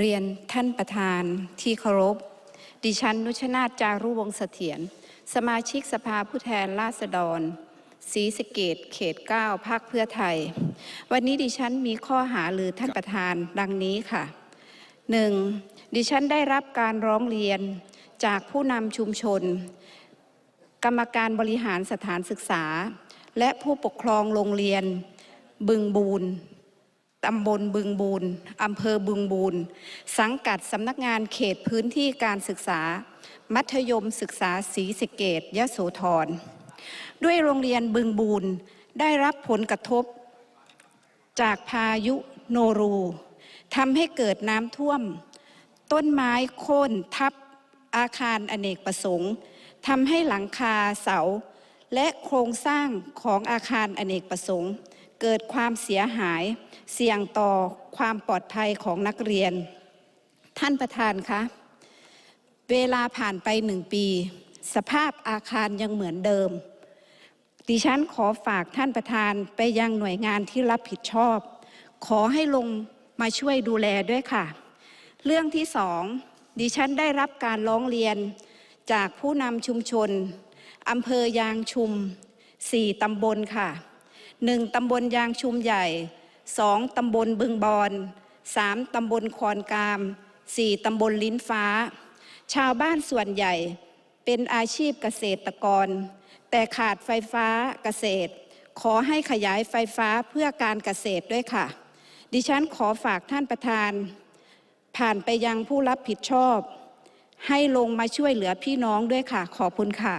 เรียนท่านประธานที่เคารพ ดิฉันนุชนาถจารุวงศ์เสถียรสมาชิกสภาผู้แทนราษฎรศรีสะเกตเขต 9 ภาคเพื่อไทย วันนี้ดิฉันมีข้อหาหรือท่านประธานดังนี้ค่ะหนึ่งดิฉันได้รับการร้องเรียนจากผู้นำชุมชน กรรมการบริหารสถานศึกษา และผู้ปกครองโรงเรียนบึงบูน ตำบลบึงบูนอำเภอบึงบูนสังกัดสำนักงานเขตพื้นที่การศึกษา มัธยมศึกษาศรีสเกดยโสธร ด้วยโรงเรียนบึงบูนได้รับผลกระทบ จากพายุโนรูทำให้เกิดน้ำท่วม ต้นไม้โค่นทับอาคารอเนกประสงค์ทำให้หลังคาเสา และโครงสร้างของอาคารอเนกประสงค์ เกิดความเสียหาย เสี่ยงต่อความปลอดภัยของนักเรียน ท่านประธานคะเวลาผ่านไปหนึ่งปี สภาพอาคารยังเหมือนเดิม ดิฉันขอฝากท่านประธานไปยังหน่วยงานที่รับผิดชอบ ขอให้ลงมาช่วยดูแลด้วยค่ะ เรื่องที่สองดิฉันได้รับการร้องเรียนจากผู้นำชุมชนอำเภอยางชุมสี่ตำบลค่ะ หนึ่งตำบลยางชุมใหญ่สองตำบลบึงบอนสามตำบลคอนกามสี่ตำบลลิ้นฟ้า ชาวบ้านส่วนใหญ่เป็นอาชีพเกษตรกร แต่ขาดไฟฟ้าเกษตร ขอให้ขยายไฟฟ้าเพื่อการเกษตรด้วยค่ะ ดิฉันขอฝากท่านประธาน ผ่านไปยังผู้รับผิดชอบ ให้ลงมาช่วยเหลือพี่น้องด้วยค่ะ ขอบคุณค่ะ